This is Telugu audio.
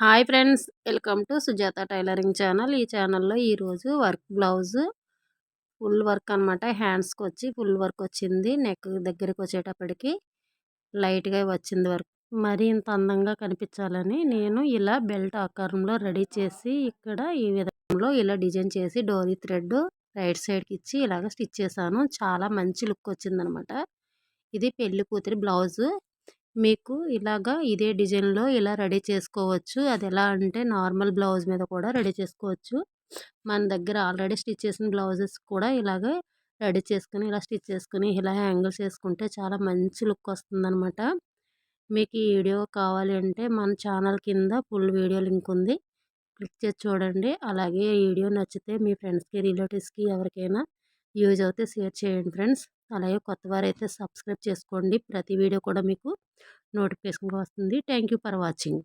Hi friends welcome to Sujatha tailoring channel. ఈ ఛానల్లో ఈరోజు వర్క్ బ్లౌజ్ ఫుల్ వర్క్ అనమాట హ్యాండ్స్కి వచ్చి ఫుల్ వర్క్ వచ్చింది. నెక్ దగ్గరికి వచ్చేటప్పటికి లైట్గా వచ్చింది వర్క్. మరి ఇంత అందంగా కనిపించాలని నేను ఇలా బెల్ట్ ఆకారంలో రెడీ చేసి ఇక్కడ ఈ విధంలో ఇలా డిజైన్ చేసి డోరీ థ్రెడ్ రైట్ సైడ్కి ఇచ్చి ఇలాగ స్టిచ్ చేశాను. చాలా మంచి లుక్ వచ్చిందనమాట ఇది పెళ్ళి కూతురి బ్లౌజు. మీకు ఇలాగా ఇదే డిజైన్లో ఇలా రెడీ చేసుకోవచ్చు. అది ఎలా అంటే నార్మల్ బ్లౌజ్ మీద కూడా రెడీ చేసుకోవచ్చు. మన దగ్గర ఆల్రెడీ స్టిచ్ చేసిన బ్లౌజెస్ కూడా ఇలాగే రెడీ చేసుకుని ఇలా స్టిచ్ చేసుకుని ఇలా హ్యాంగిల్స్ వేసుకుంటే చాలా మంచి లుక్ వస్తుందన్నమాట. మీకు ఈ వీడియో కావాలి అంటే మన ఛానల్ కింద ఫుల్ వీడియో లింక్ ఉంది. క్లిక్ చేసి చూడండి. అలాగే ఈ వీడియో నచ్చితే మీ ఫ్రెండ్స్కి రిలేటివ్స్కి ఎవరికైనా యూజ్ అయితే షేర్ చేయండి ఫ్రెండ్స్. అలాగే కొత్త వారైతే సబ్స్క్రైబ్ చేసుకోండి. ప్రతి వీడియో కూడా మీకు నోటిఫికేషన్గా వస్తుంది. Thank for watching.